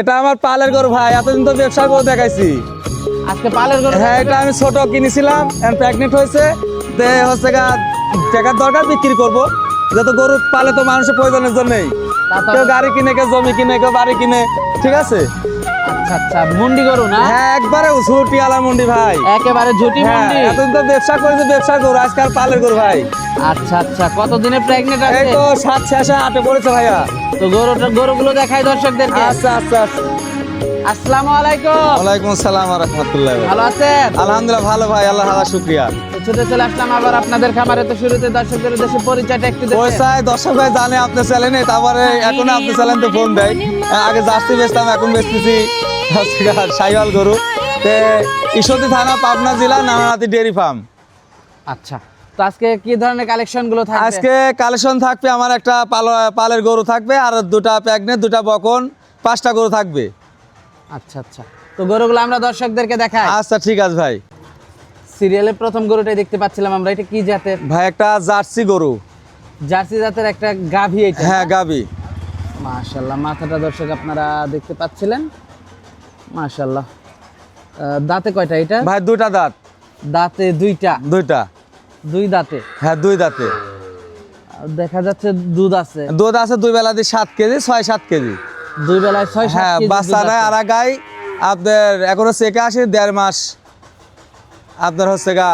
এটা আমার পালের গরু ভাই। এতদিন তো ব্যবসা করে দেখাইছি। আজকে পালের গরু হ্যাঁ এটা আমি ছোট কিনেছিলাম প্রেগনেন্ট হয়েছে। তে হচ্ছে গা টাকার দরকার বিক্রি করব। যত গরু পালে তো মানুষের প্রয়োজনের জন্যই। কেউ গাড়ি কিনে কেউ জমি কিনে কেউ বাড়ি কিনে ঠিক আছে? আচ্ছা আচ্ছা মুন্ডি গরু না? হ্যাঁ একবারে ঝুটি আলা মন্ডি ভাই। একেবারে ঝুটি হ্যাঁ মুন্ডি। এতদিন তো ব্যবসা করেছে ব্যবসা গরু আজকাল পালের গরু ভাই। আচ্ছা আচ্ছা কতদিনে প্রেগনেন্ট এই তো সাত শেষে আটে পড়েছে ভাইয়া। তো গরুটা গরুগুলো দেখাই দর্শকদেরকে। আচ্ছা আচ্ছা আচ্ছা। আসসালামু আলাইকুম। ওয়ালাইকুম আসসালাম রহমতুল্লাহ ভালো আছেন? আলহামদুলিল্লাহ ভালো ভাই আল্লাহ হাজার শুক্রিয়া। ছুটে চলে আসলাম আবার আপনাদের খামারে। তো শুরুতে দর্শকদের উদ্দেশ্যে পরিচয়টা একটু দেবেন পয়সায় দর্শক ভাই জানে আপনি চ্যানেলে তারপরে এখন আপনি চ্যানেল তো ফোন দেয়। আগে জার্সি বেচতাম এখন বেচতেছি। সাইওয়াল গরু। তে ঈশ্বরদী থানা পাবনা জেলা নানানাতি ডেয়ারি ফার্ম। আচ্ছা। তো আজকে কি ধরনের কালেকশনগুলো থাকবে? আজকে কালেকশন থাকবে আমার একটা পাল- পালের গরু থাকবে আর দুটা প্যাগনেট দুটা বকন পাঁচটা গরু থাকবে। আচ্ছা আচ্ছা। তো গরুগুলো আমরা দর্শকদেরকে দেখাই। আচ্ছা ঠিক আছে ভাই। সিরিয়ালের প্রথম গরুটাই দেখতে পাচ্ছিলাম আমরা এটা কি জাতের? ভাই একটা জার্সি গরু। জার্সি জাতের একটা গাভী এটা। হ্যাঁ গাবি মাশাল্লাহ মাথাটা দর্শক আপনারা দেখতে পাচ্ছিলেন। মাশাল্লাহ দাঁতে কয়টা এটা? ভাই দুটা দাঁত। দাঁতে দুইটা। দুইটা। দুই দাঁতে? হ্যাঁ দুই দাঁতে। দেখা যাচ্ছে দুধ আছে। দুধ আছে দুই বেলা দিয়ে সাত কেজি ছয় সাত কেজি। দুই বেলায় ছয় হ্যাঁ কেজি বাচ্চা দুধ আর গাই আপনার এখনও চেকে আসে দেড় মাস। আপনার হচ্ছে গা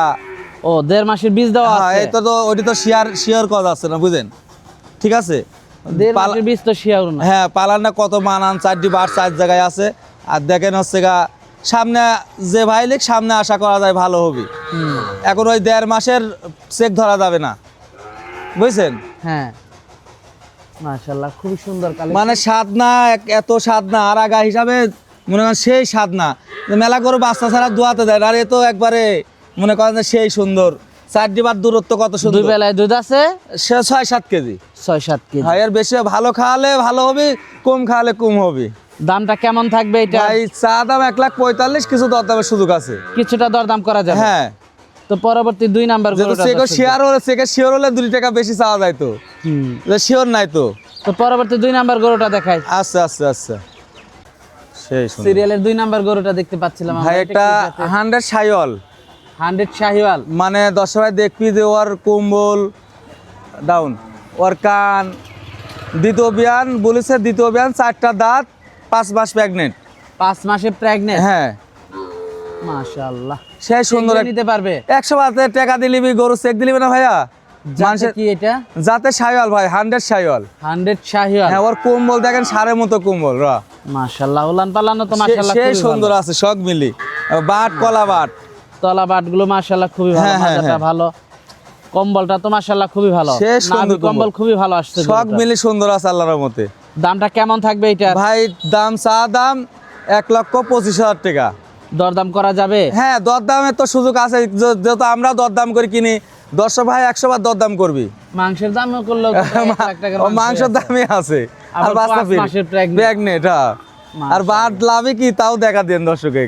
ও দেড় মাসের বীজ দেওয়া হ্যাঁ আছে? এই তো ওটি তো শিয়ার শিয়ার কজ আছে না বুঝেন? ঠিক আছে? দেড় মাসের বীজ তো শিয়ার না। হ্যাঁ পালানটা কত মানান চারটি বার চার জায়গায় আছে। আর দেখেন হচ্ছে গা সামনে যে ভাই লিখ সামনে আশা করা যায় ভালো হবে। এখন ওই দেড় মাসের চেক ধরা যাবে না। বুঝছেন? হ্যাঁ। মাশাল্লাহ খুবই সুন্দর কালে মানে স্বাদ না এত স্বাদ না আর আগা হিসাবে মনে করেন সেই স্বাদ না মেলা করে বাচ্চা ছাড়া দোয়াতে দেয়। আর এ তো একবারে মনে করেন সেই সুন্দর। চারটি বার দূরত্ব কত দুই বেলায় দুধ আছে? সে ছয় সাত কেজি। ছয় সাত কেজি। ভাই আর বেশি ভালো খাওয়ালে ভালো হবে কম খাওয়ালে কম হবে। দামটা কেমন থাকবে এটা? ভাই চা দাম এক লাখ পঁয়তাল্লিশ কিছু দরদামের সুযোগ আছে। কিছুটা দরদাম করা যাবে। হ্যাঁ। তো পরবর্তী দুই নাম্বার চেকে শেয়ার হলে চেকে শিওর হলে দুই টাকা বেশি চাওয়া যায় তো। হুম, শিওর নাই তো। তো পরবর্তী দুই নাম্বার গরুটা দেখাই। আচ্ছা আচ্ছা আচ্ছা। সেই। সিরিয়ালের দুই নাম্বার গরুটা দেখতে পাচ্ছিলাম ভাই একটা হান্ড্রেড সাইওয়াল হান্ড্রেড শাহিওয়াল। মানে দশ ভাই দেখবি যে ওর কুম্বল ডাউন ওর কান দ্বিতীয় বিয়ান বলেছে দ্বিতীয় বিয়ান চারটা দাঁত। পাঁচ মাস প্রেগনেন্ট পাঁচ মাসে প্রেগনেন্ট হ্যাঁ। মাশাআল্লাহ। সেই সুন্দর নিতে পারবে? একশো বাতে টাকা দিলিবি গরু চেক দিলিবি না ভাইয়া? কি এটা? যাতে সাইওয়াল ভাই হান্ড্রেড সাইওয়াল। হান্ড্রেড শাহিওয়াল হ্যাঁ ওর কুম্বল দেখেন সারের মতো কুম্বল রা। মাশাআল্লাহ উলান পালানো তো সে- মাশাআল্লাহ সেই সুন্দর আছে সব মিলি। বাট কলা বাট। তলা বাটগুলো মাশাআল্লাহ খুবই ভালো হ্যাঁ, হ্যাঁ, হ্যাঁ। ভালো। কম্বলটা তো মাশাআল্লাহ খুবই ভালো। সে সুন্দর কম্বল। খুবই ভালো আসছে সব। মিলি সুন্দর আছে আল্লাহর মতে দামটা কেমন থাকবে এটা? ভাই দাম চা দাম এক লক্ষ পঁচিশ হাজার টাকা। দরদাম করা যাবে? হ্যাঁ দরদামের তো সুযোগ আছে। যেহেতু আমরা দরদাম করে কিনি দশশো ভাই একশো বার দরদাম করবি। মাংসের ও মাংস মাংসের। দামই আছে। আর বাচ্চা। প্রেগনেন্ট হ্যাঁ। আর বাট লাভে কি তাও দেখা দেন দর্শকে।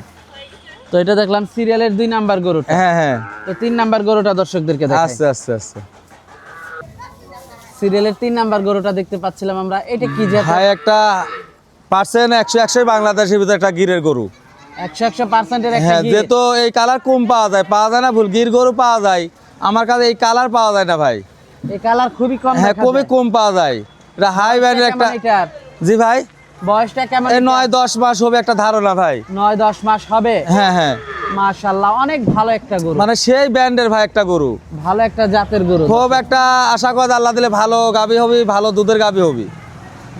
তো এটা দেখলাম সিরিয়ালের দুই নাম্বার গরুটা। হ্যাঁ হ্যাঁ। তো তিন নাম্বার গরুটা দর্শকদেরকে আচ্ছা আচ্ছা আচ্ছা সিরিয়ালের তিন নাম্বার গরুটা দেখতে পাচ্ছিলাম আমরা। এটা কি জাত ভাই একটা পার্সেন্ট একশো একশো বাংলাদেশের ভিতরে একটা গিরের গরু। একশো একশো পার্সেন্টের হ্যাঁ যে যেহেতু এই কালার কম পাওয়া যায় পাওয়া যায় না ভুল গির গরু পাওয়া যায়। আমার কাছে এই কালার পাওয়া যায় না ভাই। এই কালার খুবই কম হ্যাঁ খুবই কম পাওয়া যায়। এটা হাই ব্যান্ডের একটা জি ভাই? বয়সটা কেমন? এই এটার? নয় দশ মাস হবে একটা ধারণা ভাই। নয় দশ মাস হবে? হ্যাঁ হ্যাঁ। মাশাল্লাহ অনেক ভালো একটা গরু। মানে সেই ব্যান্ডের ভাই একটা গরু। ভালো একটা জাতের গরু। খুব একটা আশা করা আল্লাহ দিলে ভালো গাবি হবি ভালো দুধের গাবি হবি।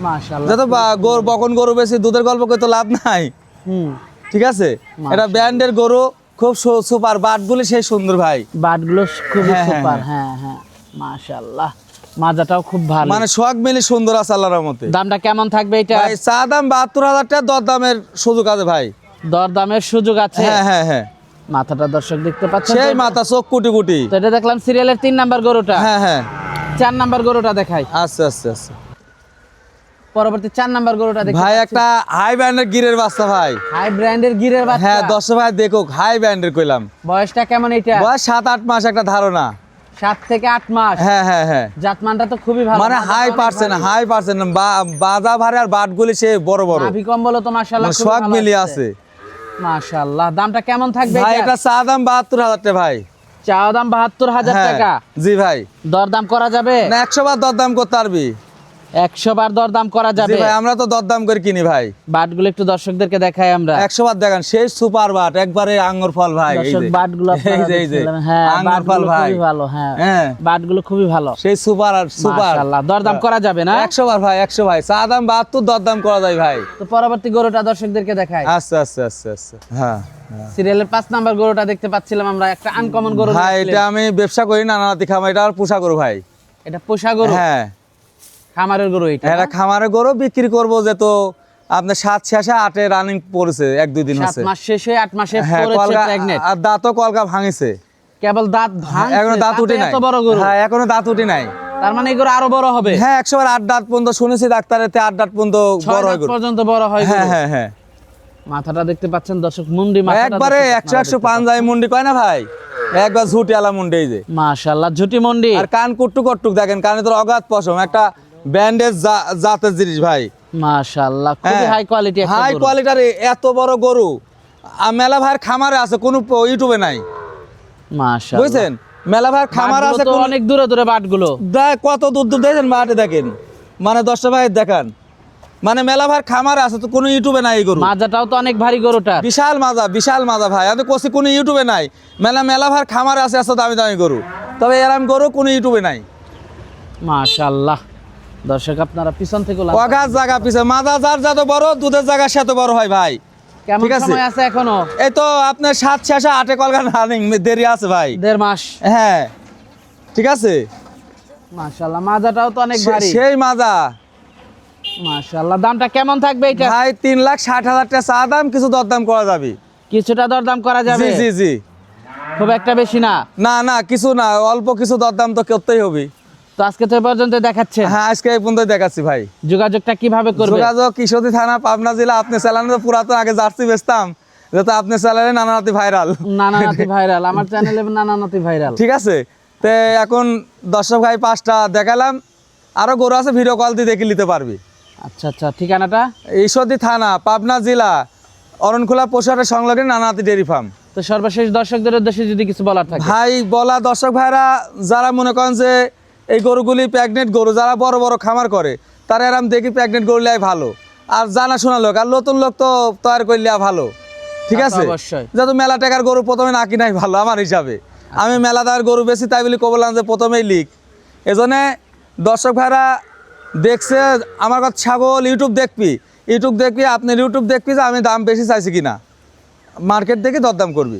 মাশাল্লাহ যত গরু বকন গরু বেশি দুধের গল্প করে তো লাভ নাই। হুম। ঠিক আছে? এটা ব্যান্ডের গরু খুব সুপার বাটগুলি সেই সুন্দর ভাই। বাটগুলো খুবই হ্যাঁ, হ্যাঁ, সুপার হ্যাঁ। হ্যাঁ মাশাল্লাহ মাজাটাও খুব ভালো। মানে শখ মিলি সুন্দর আছে আল্লাহর মতে দামটা কেমন থাকবে এটা? ভাই চা দাম বাহাত্তর হাজার টাকা দর দামের সুযোগ আছে ভাই। দরদামের সুযোগ আছে? হ্যাঁ হ্যাঁ হ্যাঁ। মাথাটা দর্শক দেখতে পাচ্ছেন সেই মাথা চোখ কুটি কুটি। তো এটা দেখলাম সিরিয়ালের তিন নাম্বার গরুটা। হ্যাঁ হ্যাঁ। চার নাম্বার গরুটা দেখাই। আচ্ছা আচ্ছা আচ্ছা। পরবর্তী চার নাম্বার গরুটা দেখি ভাই একটা হাই ব্যান্ডের গিরের বাচ্চা ভাই। হাই ব্র্যান্ডের গিরের বাচ্চা? হ্যাঁ দশ ভাই দেখুক হাই ব্যান্ডের কইলাম। বয়সটা কেমন এটা বয়স সাত আট মাস একটা ধারণা। সাত থেকে আট মাস। হ্যাঁ হ্যাঁ হ্যাঁ। জাতমানটা তো খুবই ভালো। মানে হাই পার্সেন্ট হাই পার্সেন্ট বাজা ভারে আর বাটগুলি সে বড় বড়। নাভি কম্বল তো মাশাআল্লাহ মানে সব মিলিয়ে আছে। মাশাআল্লাহ। দামটা কেমন থাকবে ভাই এটা চা দাম বাহাত্তর হাজার টাকা ভাই। চা দাম বাহাত্তর হাজার হ্যাঁ, টাকা। জি ভাই। দরদাম করা যাবে? না একশো বার দরদাম করতে পারবি। একশো বার দরদাম করা যাবে। ভাই আমরা তো দরদাম করে কিনি ভাই। বাটগুলো একটু দর্শকদেরকে দেখাই আমরা। একশো বার দেখেন সেই সুপার বাট একবারে আঙ্গুর ফল ভাই। বাটগুলো। হ্যাঁ আঙ্গুর ফল ভাই। ভালো হ্যাঁ। হ্যাঁ। বাটগুলো খুবই ভালো। সেই সুপার আর সুপার। দরদাম করা যাবে না? একশো বার ভাই একশো ভাই চা দাম বাহাত্তর দরদাম করা যায় ভাই। তো পরবর্তী গরুটা দর্শকদেরকে দেখাই। আচ্ছা আচ্ছা আচ্ছা আচ্ছা হ্যাঁ। সিরিয়ালের পাঁচ নাম্বার গরুটা দেখতে পাচ্ছিলাম আমরা একটা আনকমন গরু ভাই এটা আমি ব্যবসা করি না নানাতি এটা আর পোষা গরু ভাই। এটা পোষা গরু? হ্যাঁ। খামারের গরু এটা এটা খামারে গরু বিক্রি করব যে তো আপনার সাত শেষে আটে রানিং পড়েছে এক দুই দিন হচ্ছে মাস শেষে আট মাসে হ্যাঁ আর দাঁতও কলকা ভাঙিছে। কেবল দাঁত ভাঙছে এখনও দাঁত উঠে নাই। বড় গরু। হ্যাঁ এখনও দাঁত উঠে নাই। তার মানে এই গরু আরও বড় হবে? হ্যাঁ একশো বার আট দাঁত পর্যন্ত শুনেছি ডাক্তারের তে আট দাঁত পর্যন্ত বড় হয় পর্যন্ত বড় হয় হ্যাঁ হ্যাঁ হ্যাঁ। মাথাটা দেখতে পাচ্ছেন দর্শক মুন্ডি একবারে একশো একশো পাঞ্জাবি মুন্ডি কয় না ভাই? একবার ঝুটি আলা মুন্ডি এই যে। মাশাআল্লাহ ঝুটি মুন্ডি। আর কান কুট্টুক কুট্টুক দেখেন কানে তোর অগাধ পশম। একটা ব্যান্ডেজ জাতের জিনিস ভাই। মাশাআল্লাহ খুবই হাই কোয়ালিটি একটা হাই কোয়ালিটির এত বড় গরু। মেলা ভাইয়ের খামারে আছে কোনো ইউটিউবে নাই। মাশাআল্লাহ। বুঝছেন? মেলা ভাইয়ের খামার আছে অনেক দূরে দূরে বাটগুলো কত দূর দূর দেখেন মাঠে দেখেন। মানে দশটা ভাই দেখান। মানে মেলা ভাইয়ের খামার আছে তো কোনো ইউটিউবে নাই গরু। মাজাটাও তো অনেক ভারী গরুটা বিশাল মাজা বিশাল মাজা ভাই। আমি কোসি কোনো ইউটিউবে নাই। মেলা মেলা ভাইয়ের খামার আছে এত দামি দামি গরু। তবে এরম গরু কোনো ইউটিউবে নাই। মাশাআল্লাহ। দর্শক আপনারা পিছন থেকে অগাধ জায়গা পিছে মাজা যার যত বড় দুধের জায়গা সে তো বড় হয় ভাই। কেমন সময় আছে এখনও? এই তো আপনার সাত শেষে আটে কলকা রানিং দেরি আছে ভাই। দেড় মাস। হ্যাঁ ঠিক আছে? মাশাআল্লাহ মাজাটাও তো অনেক ভারী। সেই মাজা। মাশাআল্লাহ দামটা কেমন থাকবে এটা ভাই লাখ ষাট হাজার টাকা চা দাম কিছু দরদাম করা যাবে। কিছুটা দরদাম করা যাবে? জি জি জি। খুব একটা বেশি না? না না কিছু না অল্প কিছু দরদাম তো করতেই হবে। তো আজকে তো পর্যন্ত দেখাচ্ছে। হ্যাঁ আজকে এই পর্যন্ত দেখাচ্ছি ভাই। যোগাযোগটা কীভাবে করবে? যোগাযোগ কিশোরী থানা পাবনা জেলা আপনি তো পুরাতন আগে জার্সি বেচতাম। যেহেতু আপনি চ্যানেলে নানানাতি ভাইরাল। নানা নাতি ভাইরাল আমার চ্যানেলে নানা নাতি ভাইরাল। ঠিক আছে? তে এখন দর্শক ভাই পাঁচটা দেখালাম। আরও গরু আছে ভিডিও কল দিয়ে দেখে নিতে পারবি। আচ্ছা আচ্ছা ঠিকানাটা? ঈশ্বরদী থানা পাবনা জেলা অরণখোলা পোশাকের সংলগ্নে নানাতি ডেরি ফার্ম। তো সর্বশেষ দর্শকদের উদ্দেশ্যে যদি কিছু বলার থাকে। ভাই বলা দর্শক ভাইরা যারা মনে করেন যে এই গরুগুলি প্রেগনেন্ট গরু যারা বড় বড় খামার করে তারা এরম দেখি প্রেগনেন্ট গরু লেয় ভালো। আর জানাশোনা লোক আর নতুন লোক তো তৈরি করলে ভালো। ঠিক আছে। যেহেতু মেলা টাকার গরু প্রথমে না কিনাই ভালো আমার হিসাবে। আমি মেলা দায়ের গরু বেশি তাই বলি কবলাম যে প্রথমেই লিক। এজন্য দর্শক ভাইরা দেখছে আমার কথা ছাগল ইউটিউব দেখবি ইউটিউব দেখবি আপনি ইউটিউব দেখবি যে আমি দাম বেশি চাইছি কিনা। মার্কেট দেখে দরদাম করবি।